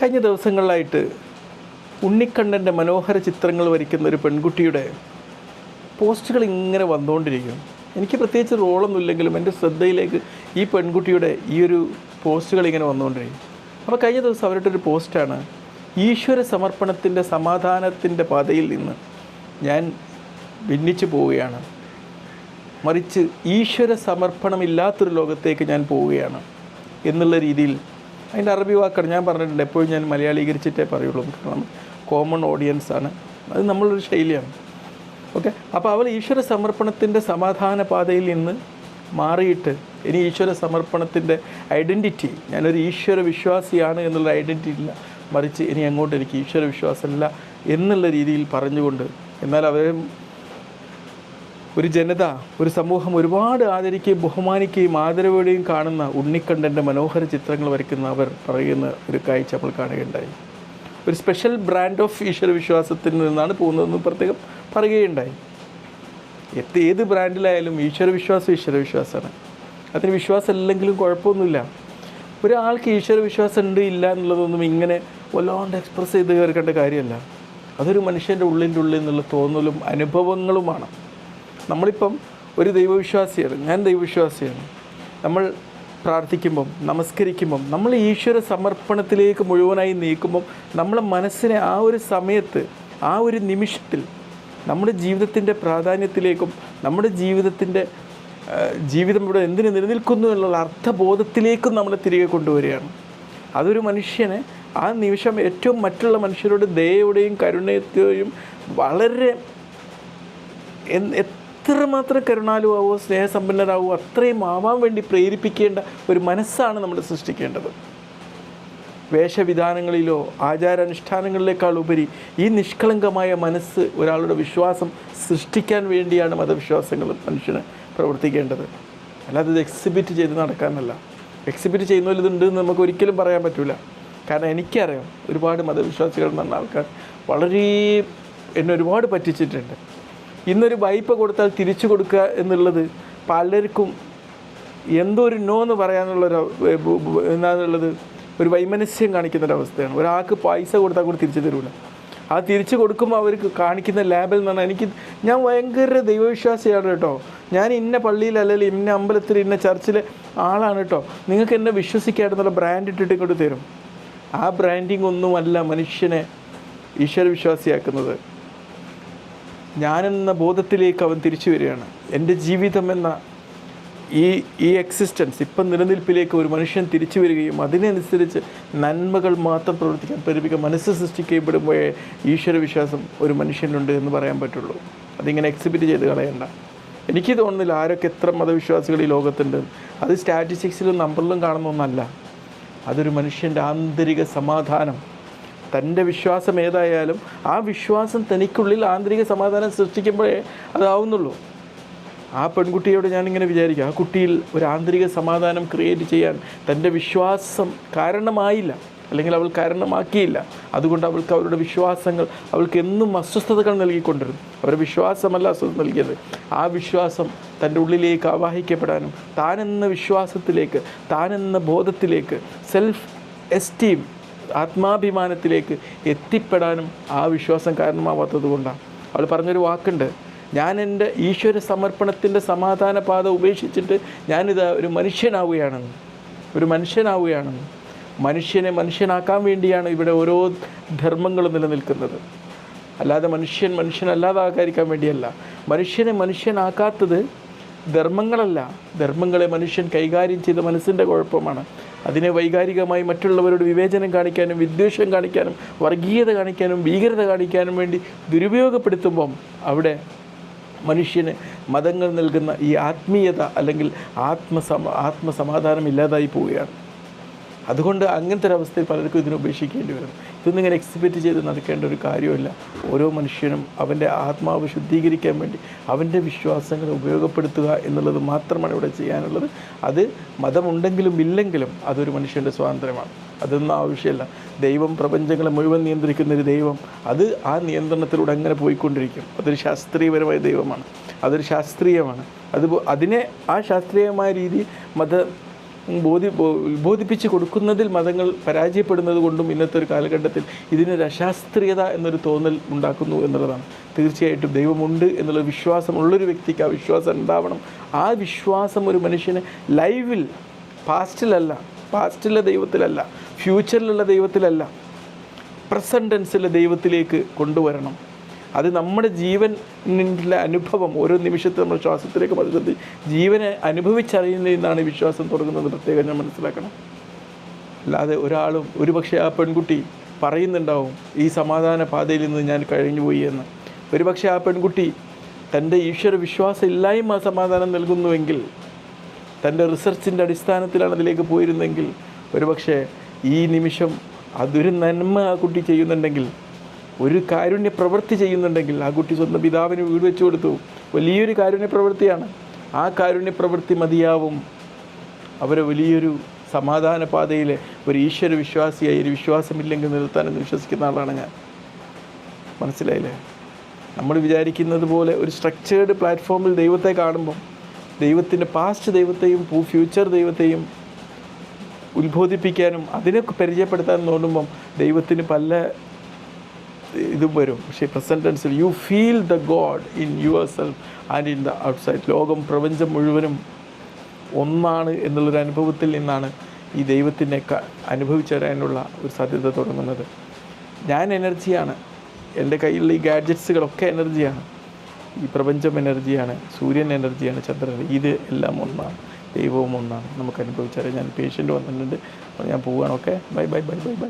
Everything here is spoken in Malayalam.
കഴിഞ്ഞ ദിവസങ്ങളിലായിട്ട് ഉണ്ണിക്കണ്ണന്റെ മനോഹര ചിത്രങ്ങൾ വരയ്ക്കുന്ന ഒരു പെൺകുട്ടിയുടെ പോസ്റ്റുകൾ ഇങ്ങനെ വന്നുകൊണ്ടിരിക്കും. എനിക്ക് പ്രത്യേകിച്ച് റോളൊന്നുമില്ലെങ്കിലും എന്റെ ശ്രദ്ധയിലേക്ക് ഈ പെൺകുട്ടിയുടെ ഈ ഒരു പോസ്റ്റുകൾ ഇങ്ങനെ വന്നുകൊണ്ടിരിക്കും. അപ്പോൾ കഴിഞ്ഞ ദിവസം അവരുടെ ഒരു പോസ്റ്റാണ് ഈശ്വര സമർപ്പണത്തിന്റെ സമാധാനത്തിന്റെ പാതയിൽ നിന്ന് ഞാൻ ഭിന്നിച്ചു പോവുകയാണ്. മറിച്ച് ഈശ്വര സമർപ്പണമില്ലാത്തൊരു ലോകത്തേക്ക് ഞാൻ പോവുകയാണ് എന്നുള്ള രീതിയിൽ അതിന്റെ അറബി വാക്കാണ്. ഞാൻ പറഞ്ഞിട്ടുണ്ട് എപ്പോഴും ഞാൻ മലയാളീകരിച്ചിട്ടേ പറയുള്ളൂ. കാരണം കോമൺ ഓഡിയൻസ് ആണ്. അത് നമ്മളൊരു ശൈലിയാണ്. ഓക്കെ അപ്പോൾ അവൾ ഈശ്വര സമർപ്പണത്തിന്റെ സമാധാന പാതയിൽ നിന്ന് മാറിയിട്ട് ഇനി ഈശ്വര സമർപ്പണത്തിന്റെ ഐഡന്റിറ്റി ഞാനൊരു ഈശ്വര വിശ്വാസിയാണ് എന്നുള്ള ഐഡന്റിറ്റി ഇല്ല. മറിച്ച് ഇനി അങ്ങോട്ട് എനിക്ക് ഈശ്വര വിശ്വാസമില്ല എന്നുള്ള രീതിയിൽ പറഞ്ഞുകൊണ്ട് എന്നാൽ അവരെ ഒരു ജനത ഒരു സമൂഹം ഒരുപാട് ആദരിക്കുകയും ബഹുമാനിക്കുകയും ആദരവോടെയും കാണുന്ന ഉണ്ണിക്കണ്ഠന്റെ മനോഹര ചിത്രങ്ങൾ വരയ്ക്കുന്ന അവർ പറയുന്ന ഒരു കാഴ്ച നമ്മൾ കാണുകയുണ്ടായി. ഒരു സ്പെഷ്യൽ ബ്രാൻഡ് ഓഫ് ഈശ്വര വിശ്വാസത്തിൽ നിന്നാണ് പോകുന്നതെന്ന് പ്രത്യേകം പറയുകയുണ്ടായി. എത്ത് ഏത് ബ്രാൻഡിലായാലും ഈശ്വര വിശ്വാസം ഈശ്വര വിശ്വാസമാണ്. അതിന് വിശ്വാസം ഇല്ലെങ്കിലും കുഴപ്പമൊന്നുമില്ല. ഒരാൾക്ക് ഈശ്വര വിശ്വാസം ഉണ്ട് ഇല്ല എന്നുള്ളതൊന്നും ഇങ്ങനെ വല്ലാണ്ട് എക്സ്പ്രസ് ചെയ്ത് കേൾക്കേണ്ട കാര്യമല്ല. അതൊരു മനുഷ്യന്റെ ഉള്ളിന്റെ ഉള്ളിൽ നിന്നുള്ള തോന്നലും അനുഭവങ്ങളുമാണ്. നമ്മളിപ്പം ഒരു ദൈവവിശ്വാസിയാണ് ഞാൻ ദൈവവിശ്വാസിയാണ്. നമ്മൾ പ്രാർത്ഥിക്കുമ്പം നമസ്കരിക്കുമ്പം നമ്മൾ ഈശ്വര സമർപ്പണത്തിലേക്ക് മുഴുവനായി നീക്കുമ്പം നമ്മളെ മനസ്സിനെ ആ ഒരു സമയത്ത് ആ ഒരു നിമിഷത്തിൽ നമ്മുടെ ജീവിതത്തിന്റെ പ്രാധാന്യത്തിലേക്കും നമ്മുടെ ജീവിതത്തിന്റെ ജീവിതം ഇവിടെ എന്തിന് നിലനിൽക്കുന്നു എന്നുള്ള അർത്ഥബോധത്തിലേക്കും നമ്മൾ തിരികെ കൊണ്ടുവരികയാണ്. അതൊരു മനുഷ്യനെ ആ നിമിഷം ഏറ്റവും മറ്റുള്ള മനുഷ്യരോട് ദയയുടെയും കരുണയത്തെയും വളരെ എത്രമാത്രം കരുണാലുവാവോ സ്നേഹസമ്പന്നരാവോ അത്രയും ആവാൻ വേണ്ടി പ്രേരിപ്പിക്കേണ്ട ഒരു മനസ്സാണ് നമ്മൾ സൃഷ്ടിക്കേണ്ടത്. വേഷവിധാനങ്ങളിലോ ആചാരാനുഷ്ഠാനങ്ങളിലേക്കാൾ ഉപരി ഈ നിഷ്കളങ്കമായ മനസ്സ് ഒരാളുടെ വിശ്വാസം സൃഷ്ടിക്കാൻ വേണ്ടിയാണ് മതവിശ്വാസങ്ങൾ മനുഷ്യന് പ്രവർത്തിക്കേണ്ടത്. അല്ലാതെ ഇത് എക്സിബിറ്റ് ചെയ്ത് നടക്കാനല്ല. എക്സിബിറ്റ് ചെയ്യുന്നതിലിതുണ്ട് എന്ന് നമുക്ക് ഒരിക്കലും പറയാൻ പറ്റില്ല കാരണം എനിക്കറിയാം ഒരുപാട് മതവിശ്വാസികൾ എന്ന് ആൾക്കാർ വളരെ എന്നെ ഒരുപാട് പറ്റിച്ചിട്ടുണ്ട്. ഇന്നൊരു വായ്പ കൊടുത്താൽ തിരിച്ചു കൊടുക്കുക എന്നുള്ളത് പലർക്കും എന്തോ ഒരു നോ എന്ന് പറയാനുള്ളൊരു എന്താണെന്നുള്ളത് ഒരു വൈമനസ്യം കാണിക്കുന്ന ഒരവസ്ഥയാണ് ഒരാൾക്ക് പൈസ കൊടുത്താൽ കൂടി തിരിച്ചു തരൂല. ആ തിരിച്ചു കൊടുക്കുമ്പോൾ അവർക്ക് കാണിക്കുന്ന ലാബിൽ പറഞ്ഞാൽ എനിക്ക് ഞാൻ ഭയങ്കര ദൈവവിശ്വാസിയാണ് കേട്ടോ. ഞാൻ ഇന്ന പള്ളിയിൽ അല്ലെങ്കിൽ ഇന്ന അമ്പലത്തിൽ ഇന്ന ചർച്ചിലെ ആളാണ് കേട്ടോ. നിങ്ങൾക്ക് എന്നെ വിശ്വസിക്കാമെന്നുള്ള ബ്രാൻഡ് ഇട്ടിട്ട് ഇങ്ങോട്ട് തരും. ആ ബ്രാൻഡിങ് ഒന്നുമല്ല മനുഷ്യനെ ഈശ്വര വിശ്വാസിയാക്കുന്നത് ഞാനെന്ന ബോധത്തിലേക്ക് അവൻ തിരിച്ചു വരികയാണ്. എന്റെ ജീവിതം എന്ന ഈ ഈ എക്സിസ്റ്റൻസ് ഇപ്പം നിലനിൽപ്പിലേക്ക് ഒരു മനുഷ്യൻ തിരിച്ചു വരികയും അതിനനുസരിച്ച് നന്മകൾ മാത്രം പ്രവർത്തിക്കാൻ പ്രേരിപ്പിക്കുക മനസ്സ് സൃഷ്ടിക്കപ്പെടുമ്പോഴേ ഈശ്വര വിശ്വാസം ഒരു മനുഷ്യനുണ്ട് എന്ന് പറയാൻ പറ്റുള്ളൂ. അതിങ്ങനെ എക്സിബിറ്റ് ചെയ്ത് കളയണ്ട. എനിക്ക് തോന്നുന്നില്ല ആരൊക്കെ എത്ര മതവിശ്വാസികൾ ഈ ലോകത്തുണ്ട്. അത് സ്റ്റാറ്റിസ്റ്റിക്സിലും നമ്പറിലും കാണുന്ന ഒന്നല്ല. അതൊരു മനുഷ്യന്റെ ആന്തരിക സമാധാനം. തന്റെ വിശ്വാസം ഏതായാലും ആ വിശ്വാസം തനിക്കുള്ളിൽ ആന്തരിക സമാധാനം സൃഷ്ടിക്കുമ്പോഴേ അതാവുന്നുള്ളൂ. ആ പെൺകുട്ടിയോട് ഞാനിങ്ങനെ വിചാരിക്കുക ആ കുട്ടിയിൽ ഒരു ആന്തരിക സമാധാനം ക്രിയേറ്റ് ചെയ്യാൻ തന്റെ വിശ്വാസം കാരണമായില്ല അല്ലെങ്കിൽ അവൾ കാരണമാക്കിയില്ല. അതുകൊണ്ട് അവൾക്ക് അവരുടെ വിശ്വാസങ്ങൾ അവൾക്ക് എന്നും അസ്വസ്ഥതകൾ നൽകിക്കൊണ്ടിരുന്നു. അവരുടെ വിശ്വാസമല്ല അസ്വസ്ഥത നൽകിയത്. ആ വിശ്വാസം തന്റെ ഉള്ളിലേക്ക് ആവാഹിക്കപ്പെടാനും താനെന്ന വിശ്വാസത്തിലേക്ക് താനെന്ന ബോധത്തിലേക്ക് സെൽഫ് എസ്റ്റീം ആത്മാഭിമാനത്തിലേക്ക് എത്തിപ്പെടാനും ആ വിശ്വാസം കാരണമാവാത്തത് കൊണ്ടാണ്. അവൾ പറഞ്ഞൊരു വാക്കുണ്ട്. ഞാൻ എന്റെ ഈശ്വര സമർപ്പണത്തിന്റെ സമാധാന പാത ഉപേക്ഷിച്ചിട്ട് ഞാനിത് ഒരു മനുഷ്യനാവുകയാണെന്ന്. ഒരു മനുഷ്യനാവുകയാണെന്ന്. മനുഷ്യനെ മനുഷ്യനാക്കാൻ വേണ്ടിയാണ് ഇവിടെ ഓരോ ധർമ്മങ്ങളും നിലനിൽക്കുന്നത്. അല്ലാതെ മനുഷ്യൻ മനുഷ്യനല്ലാതാകാതിരിക്കാൻ വേണ്ടിയല്ല. മനുഷ്യനെ മനുഷ്യനാക്കാത്തത് ധർമ്മങ്ങളല്ല. ധർമ്മങ്ങളെ മനുഷ്യൻ കൈകാര്യം ചെയ്ത മനസ്സിന്റെ കുഴപ്പമാണ്. അതിനെ വൈകാരികമായി മറ്റുള്ളവരോട് വിവേചനം കാണിക്കാനും വിദ്വേഷം കാണിക്കാനും വർഗീയത കാണിക്കാനും ഭീകരത കാണിക്കാനും വേണ്ടി ദുരുപയോഗപ്പെടുത്തുമ്പം അവിടെ മനുഷ്യന് മതങ്ങൾ നൽകുന്ന ഈ ആത്മീയത അല്ലെങ്കിൽ ആത്മസമ ആത്മസമാധാനം ഇല്ലാതായി പോവുകയാണ്. അതുകൊണ്ട് അങ്ങനത്തെ ഒരു അവസ്ഥയിൽ പലർക്കും ഇതിനെ ഉപേക്ഷിക്കേണ്ടി വരും. ഇതൊന്നും ഇങ്ങനെ എക്സിബിറ്റ് ചെയ്ത് നടക്കേണ്ട ഒരു കാര്യമല്ല. ഓരോ മനുഷ്യനും അവന്റെ ആത്മാവ് ശുദ്ധീകരിക്കാൻ വേണ്ടി അവന്റെ വിശ്വാസങ്ങളെ ഉപയോഗപ്പെടുത്തുക എന്നുള്ളത് മാത്രമാണ് ഇവിടെ ചെയ്യാനുള്ളത്. അത് മതമുണ്ടെങ്കിലും ഇല്ലെങ്കിലും അതൊരു മനുഷ്യന്റെ സ്വാതന്ത്ര്യമാണ്. അതൊന്നും ആവശ്യമല്ല. ദൈവം പ്രപഞ്ചങ്ങളെ മുഴുവൻ നിയന്ത്രിക്കുന്ന ഒരു ദൈവം അത് ആ നിയന്ത്രണത്തിലൂടെ അങ്ങനെ പോയിക്കൊണ്ടിരിക്കും. അതൊരു ശാസ്ത്രീയപരമായ ദൈവമാണ്. അതൊരു ശാസ്ത്രീയമാണ്. അത് അതിനെ ആ ശാസ്ത്രീയമായ രീതി മത ബോധി ഉത്ബോധിപ്പിച്ച് കൊടുക്കുന്നതിൽ മതങ്ങൾ പരാജയപ്പെടുന്നത് കൊണ്ടും ഇന്നത്തെ ഒരു കാലഘട്ടത്തിൽ ഇതിനൊരു അശാസ്ത്രീയത എന്നൊരു തോന്നൽ ഉണ്ടാക്കുന്നു എന്നുള്ളതാണ്. തീർച്ചയായിട്ടും ദൈവമുണ്ട് എന്നുള്ള വിശ്വാസമുള്ളൊരു വ്യക്തിക്ക് ആ വിശ്വാസം ഉണ്ടാവണം. ആ വിശ്വാസം ഒരു മനുഷ്യന് ലൈവിൽ പാസ്റ്റിലല്ല പാസ്റ്റിലെ ദൈവത്തിലല്ല ഫ്യൂച്ചറിലുള്ള ദൈവത്തിലല്ല പ്രസന്റൻസിലെ ദൈവത്തിലേക്ക് കൊണ്ടുവരണം. അത് നമ്മുടെ ജീവനിന്റെ അനുഭവം ഓരോ നിമിഷത്തെ നമ്മൾ ശ്വാസത്തിലേക്ക് പതിച്ചെത്തി ജീവനെ അനുഭവിച്ചറിയുന്നതിൽ നിന്നാണ് വിശ്വാസം തുടങ്ങുന്നത് പ്രത്യേകം ഞാൻ മനസ്സിലാക്കണം. അല്ലാതെ ഒരാളും ഒരുപക്ഷെ ആ പെൺകുട്ടി പറയുന്നുണ്ടാവും ഈ സമാധാന പാതയിൽ നിന്ന് ഞാൻ കഴിഞ്ഞുപോയി എന്ന്. ഒരുപക്ഷെ ആ പെൺകുട്ടി തന്റെ ഈശ്വര വിശ്വാസം ഇല്ലായ്മ സമാധാനം നൽകുന്നുവെങ്കിൽ തന്റെ റിസർച്ചിന്റെ അടിസ്ഥാനത്തിലാണ് അതിലേക്ക് പോയിരുന്നെങ്കിൽ ഒരുപക്ഷെ ഈ നിമിഷം അതൊരു നന്മ ആ കുട്ടി ചെയ്യുന്നുണ്ടെങ്കിൽ ഒരു കാരുണ്യ പ്രവൃത്തി ചെയ്യുന്നുണ്ടെങ്കിൽ ആ കുട്ടി സ്വന്തം പിതാവിന് വീട് വെച്ചു കൊടുത്തു. വലിയൊരു കാരുണ്യ പ്രവൃത്തിയാണ്. ആ കാരുണ്യ പ്രവൃത്തി മതിയാവും. അവരെ വലിയൊരു സമാധാന പാതയിൽ ഒരു ഈശ്വര വിശ്വാസിയായി ഒരു വിശ്വാസമില്ലെങ്കിൽ നിർത്താനെന്ന് വിശ്വസിക്കുന്ന ആളാണ് ഞാൻ. മനസ്സിലായില്ലേ? നമ്മൾ വിചാരിക്കുന്നത് പോലെ ഒരു സ്ട്രക്ചേർഡ് പ്ലാറ്റ്ഫോമിൽ ദൈവത്തെ കാണുമ്പം ദൈവത്തിന്റെ പാസ്റ്റ് ദൈവത്തെയും ഫ്യൂച്ചർ ദൈവത്തെയും ഉത്ബോധിപ്പിക്കാനും അതിനെ പരിചയപ്പെടുത്താനും തോന്നുമ്പം ദൈവത്തിന് പല ഇതും വരും. പക്ഷേ present ടെൻസിൽ you feel the God in yourself and in the outside ലോകം പ്രപഞ്ചം മുഴുവനും ഒന്നാണ് എന്നുള്ളൊരു അനുഭവത്തിൽ നിന്നാണ് ഈ ദൈവത്തിനെ ക- അനുഭവിച്ചറിയാനുള്ള ഒരു സാധ്യത തുടങ്ങുന്നത്. ഞാൻ എനർജിയാണ്. എന്റെ കയ്യിലുള്ള ഈ ഗാഡ്ജറ്റ്സുകളൊക്കെ എനർജിയാണ്. ഈ പ്രപഞ്ചം എനർജിയാണ്. സൂര്യൻ എനർജിയാണ്. ചന്ദ്രൻ. ഇത് എല്ലാം ഒന്നാണ്. ദൈവവും ഒന്നാണ്. നമുക്ക് അനുഭവിച്ചറിയാം. ഞാൻ പേഷ്യന്റ് വന്നിട്ടുണ്ട്. അപ്പോൾ ഞാൻ പോവുകയാണ്. Okay bye bye bye bye bye